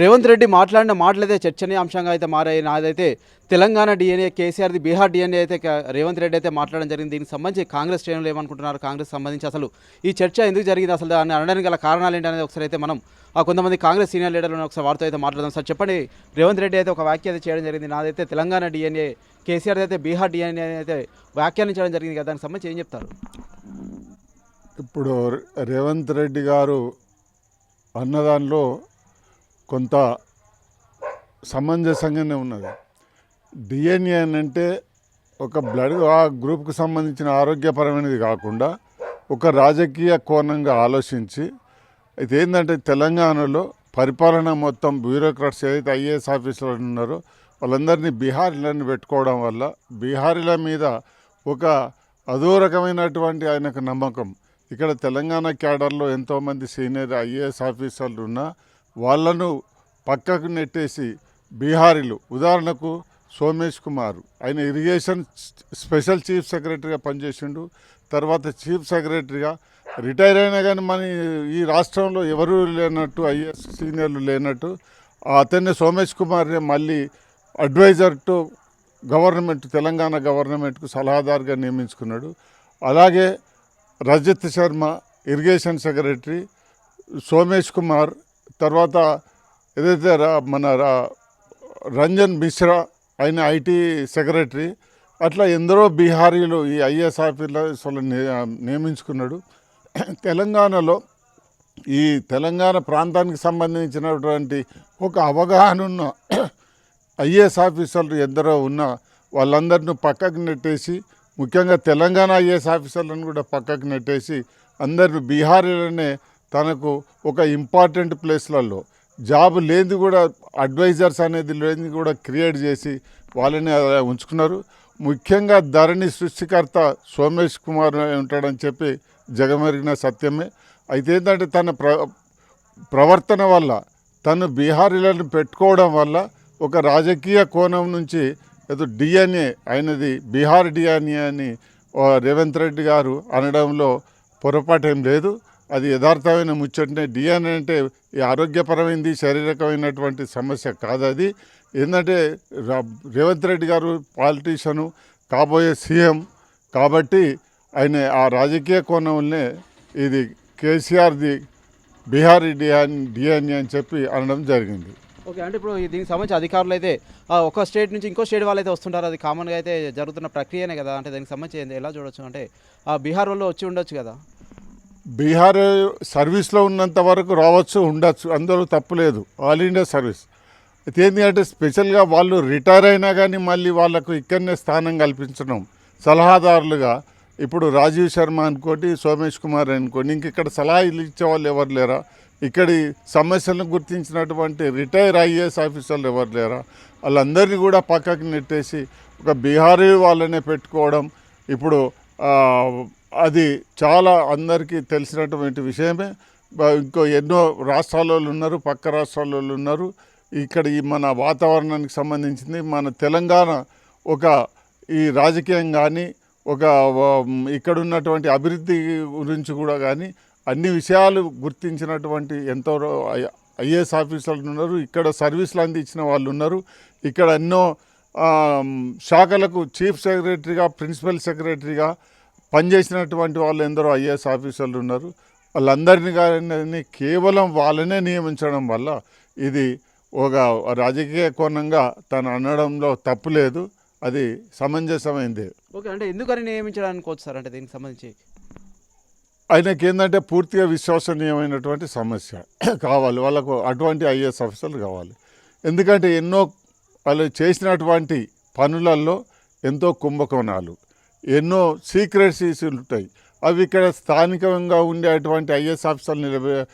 రేవంత్ రెడ్డి మాట్లాడిన మాటలైతే చర్చనీయాంశంగా అయితే మారాయి. నాదైతే తెలంగాణ డిఎన్ఏ కేసీఆర్ది బీహార్ డిఎన్ఏ అయితే రేవంత్ రెడ్డి అయితే మాట్లాడడం జరిగింది. దీనికి సంబంధించి కాంగ్రెస్ శ్రేణులు ఏమనుకుంటున్నారు? కాంగ్రెస్ సంబంధించి అసలు ఈ చర్చ ఎందుకు జరిగింది? అసలు దాన్ని అనడానికి గల కారణాలు ఏంటనేది ఒకసారి అయితే మనం ఆ కొంతమంది కాంగ్రెస్ సీనియర్ లీడర్లను ఒకసారి వారితో అయితే మాట్లాడదాం. సార్ చెప్పండి. రేవంత్ రెడ్డి అయితే ఒక వ్యాఖ్య అయితే చేయడం జరిగింది. నాదైతే తెలంగాణ డిఎన్ఏ కేసీఆర్ అయితే బీహార్ డిఎన్ఏ అయితే వ్యాఖ్యానించడం జరిగింది కదా. దానికి సంబంధించి ఏం చెప్తారు? ఇప్పుడు రేవంత్ రెడ్డి గారు అన్నదానిలో కొంత సమంజసంగానే ఉన్నది. డిఎన్ఏ అని అంటే ఒక బ్లడ్ ఆ గ్రూప్కి సంబంధించిన ఆరోగ్యపరమైనది కాకుండా ఒక రాజకీయ కోణంగా ఆలోచించి అయితే ఏంటంటే తెలంగాణలో పరిపాలన మొత్తం బ్యూరోక్రాట్స్ ఏదైతే ఐఏఎస్ ఆఫీసర్లు ఉన్నారో వాళ్ళందరినీ బీహారీలను పెట్టుకోవడం వల్ల బీహారీల మీద ఒక అదో రకమైనటువంటి ఆయనకు నమ్మకం. ఇక్కడ తెలంగాణ క్యాడర్లో ఎంతోమంది సీనియర్ ఐఏఎస్ ఆఫీసర్లు ఉన్నా వాళ్ళను పక్కకు నెట్టేసి బీహారీలు ఉదాహరణకు సోమేష్ కుమార్. ఆయన ఇరిగేషన్ స్పెషల్ చీఫ్ సెక్రటరీగా పనిచేసిండు. తర్వాత చీఫ్ సెక్రటరీగా రిటైర్ అయినా కానీ మన ఈ రాష్ట్రంలో ఎవరు లేనట్టు ఐఎస్ సీనియర్లు లేనట్టు అతన్ని సోమేష్ కుమార్ని మళ్ళీ అడ్వైజర్ టు గవర్నమెంట్ తెలంగాణ గవర్నమెంట్కు సలహాదారుగా నియమించుకున్నాడు. అలాగే రజత్ శర్మ ఇరిగేషన్ సెక్రటరీ సోమేష్ కుమార్ తర్వాత ఏదైతే రా- మన రా- రంజన్ మిశ్రా ఆయన ఐటీ సెక్రటరీ అట్లా ఎందరో బీహారీలు ఈ ఐఏఎస్ ఆఫీసర్లు నియమించుకున్నాడు. తెలంగాణలో ఈ తెలంగాణ ప్రాంతానికి సంబంధించినటువంటి ఒక అవగాహన ఉన్న ఐఏఎస్ ఆఫీసర్లు ఎందరో ఉన్న వాళ్ళందరిని పక్కకు నెట్టేసి ముఖ్యంగా తెలంగాణ ఐఏఎస్ ఆఫీసర్లను కూడా పక్కకు నెట్టేసి అందరు బీహారీలనే తనకు ఒక ఇంపార్టెంట్ ప్లేస్లలో జాబ్ లేనిది కూడా అడ్వైజర్స్ అనేది లేనిది కూడా క్రియేట్ చేసి వాళ్ళని అలా ఉంచుకున్నారు. ముఖ్యంగా ధరణి సృష్టికర్త సోమేష్ కుమార్ ఉంటాడని చెప్పి జగమెరిగిన సత్యమే. అయితే ఏంటంటే తన ప్ర ప్రవర్తన వల్ల తను బీహారీలను పెట్టుకోవడం వల్ల ఒక రాజకీయ కోణం నుంచి ఏదో డిఎన్ఏ అయినది బీహార్ డిఎన్ఏ అని రేవంత్ రెడ్డి గారు అనడంలో పొరపాటు ఏం లేదు. అది యథార్థమైన ముచ్చటనే. డిఎన్ఏ అంటే ఈ ఆరోగ్యపరమైనది శారీరకమైనటువంటి సమస్య కాదు అది. ఏంటంటే రేవంత్ రెడ్డి గారు పాలిటీషియను కాబోయే సీఎం కాబట్టి ఆయన ఆ రాజకీయ కోణంలోనే ఇది కేసీఆర్ది బీహారీ డిఎన్ డిఎన్ఏ అని చెప్పి అనడం జరిగింది. ఓకే అంటే ఇప్పుడు దీనికి సంబంధించి అధికారులు అయితే ఆ, ఒక స్టేట్ నుంచి ఇంకో స్టేట్ వాళ్ళు అయితే వస్తుంటారు. అది కామన్గా అయితే జరుగుతున్న ప్రక్రియనే కదా. అంటే దానికి సంబంధించి ఏంది- ఎలా చూడొచ్చు? అంటే ఆ బీహార్ వాళ్ళు వచ్చి ఉండొచ్చు కదా. బీహార్ సర్వీస్లో ఉన్నంత వరకు రావచ్చు ఉండొచ్చు. అందరూ తప్పులేదు ఆల్ ఇండియా సర్వీస్. అయితే ఏంటి అంటే స్పెషల్గా వాళ్ళు రిటైర్ అయినా కానీ మళ్ళీ వాళ్ళకు ఇక్కడనే స్థానం కల్పించడం. సలహాదారులుగా ఇప్పుడు రాజీవ్ శర్మ అనుకోటి సోమేష్ కుమార్ అనుకోండి ఇంక ఇక్కడ సలహాలు ఇచ్చే వాళ్ళు ఎవరు లేరా? ఇక్కడి సమస్యలను గుర్తించినటువంటి రిటైర్ ఐఏఎస్ ఆఫీసర్లు ఎవరు లేరా? వాళ్ళందరినీ కూడా పక్కకి నెట్టేసి ఒక బీహారీ వాళ్ళనే పెట్టుకోవడం. ఇప్పుడు అది చాలా అందరికీ తెలిసినటువంటి విషయమే. ఇంకో ఎన్నో రాష్ట్రాల వాళ్ళు ఉన్నారు పక్క రాష్ట్రాల వాళ్ళు ఉన్నారు. ఇక్కడ ఈ మన వాతావరణానికి సంబంధించింది మన తెలంగాణ ఒక ఈ రాజకీయం కానీ ఒక ఇక్కడ ఉన్నటువంటి అభివృద్ధి గురించి కూడా కానీ అన్ని విషయాలు గుర్తించినటువంటి ఎంతో ఐఏఎస్ ఆఫీసర్లు ఉన్నారు ఇక్కడ సర్వీసులు అందించిన వాళ్ళు ఉన్నారు. ఇక్కడ ఎన్నో శాఖలకు చీఫ్ సెక్రటరీగా ప్రిన్సిపల్ సెక్రటరీగా పనిచేసినటువంటి వాళ్ళు ఎందరో ఐఏఎస్ ఆఫీసర్లు ఉన్నారు. వాళ్ళందరినీ కానీ కేవలం వాళ్ళనే నియమించడం వల్ల ఇది ఒక రాజకీయ కోణంగా తను అనడంలో తప్పు లేదు. అది సమంజసమైంది. ఓకే అంటే ఎందుకని నియమించడానికి వచ్చి సార్ అంటే దీనికి సంబంధించి ఆయనకి ఏంటంటే పూర్తిగా విశ్వసనీయమైనటువంటి సమస్య కావాలి. వాళ్ళకు అటువంటి ఐఏఎస్ ఆఫీసర్లు కావాలి. ఎందుకంటే ఎన్నో వాళ్ళు చేసినటువంటి పనులలో ఎంతో కుంభకోణాలు. ఎన్నో సీక్రెట్సీస్ ఉంటాయి. అవి ఇక్కడ స్థానికంగా ఉండేటువంటి ఐఏఎస్ ఆఫీసర్లు నిలబె-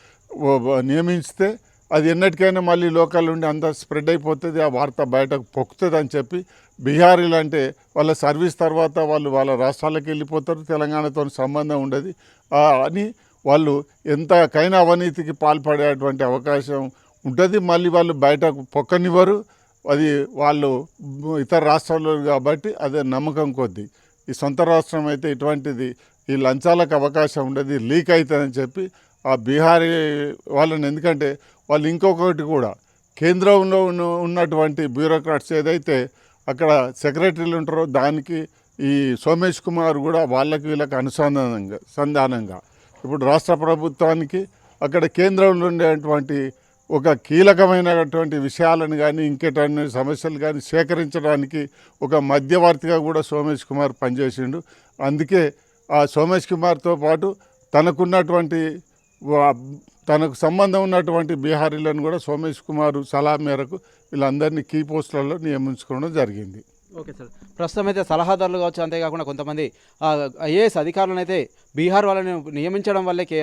నియమిస్తే అది ఎన్నటికైనా మళ్ళీ లోకల్ ఉండి అంతా స్ప్రెడ్ అయిపోతుంది ఆ వార్త బయటకు పొక్కుతుంది అని చెప్పి బీహారీలు అంటే వాళ్ళ సర్వీస్ తర్వాత వాళ్ళు వాళ్ళ రాష్ట్రాలకు వెళ్ళిపోతారు తెలంగాణతో సంబంధం ఉండదు. అని వాళ్ళు ఎంతకైనా అవినీతికి పాల్పడేటువంటి అవకాశం ఉంటుంది. మళ్ళీ వాళ్ళు బయటకు పొక్కనివ్వరు. అది వాళ్ళు ఇతర రాష్ట్రాల్లో కాబట్టి అదే నమ్మకం కొద్దీ. ఈ సొంత రాష్ట్రం అయితే ఇటువంటిది ఈ లంచాలకు అవకాశం ఉండదు లీక్ అవుతుందని చెప్పి ఆ బీహారీ వాళ్ళని ఎందుకంటే వాళ్ళు ఇంకొకటి కూడా కేంద్రంలో ఉన్నటువంటి బ్యూరోక్రాట్స్ ఏదైతే అక్కడ సెక్రటరీలు ఉంటారో దానికి ఈ సోమేష్ కుమార్ కూడా వాళ్ళకి వీళ్ళకి అనుసంధానంగా సంధానంగా. ఇప్పుడు రాష్ట్ర ప్రభుత్వానికి అక్కడ కేంద్రంలో ఉండేటువంటి ఒక కీలకమైనటువంటి విషయాలను కానీ ఇంకేటన్ని సమస్యలు కానీ సేకరించడానికి ఒక మధ్యవర్తిగా కూడా సోమేష్ కుమార్ పనిచేసిండు. అందుకే ఆ సోమేష్ కుమార్తో పాటు తనకున్నటువంటి తనకు సంబంధం ఉన్నటువంటి బీహారీలను కూడా సోమేష్ కుమార్ సలహా మేరకు వీళ్ళందరినీ కీ పోస్టులలో నియమించుకోవడం జరిగింది. Okay sir. ప్రస్తుతం అయితే సలహాదారులు కావచ్చు అంతేకాకుండా కొంతమంది ఐఏఎస్ అధికారులను అయితే బీహార్ వాళ్ళని నియమించడం వల్లే కే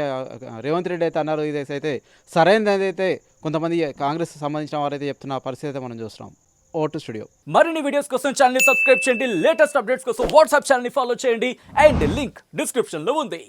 రేవంత్ రెడ్డి అయితే అన్నారు. ఇది అయితే సరైనది అయితే కొంతమంది కాంగ్రెస్ సంబంధించిన వారైతే చెప్తున్న పరిస్థితి అయితే మనం చూస్తున్నాం. Vote studio. మరిన్ని వీడియోస్ కోసం ఛానల్ సబ్స్క్రైబ్ చేయండి. లేటెస్ట్ అప్డేట్స్ కోసం వాట్సాప్ ఛానల్ ఫాలో చేయండి. అండ్ లింక్ డిస్క్రిప్షన్లో ఉంది.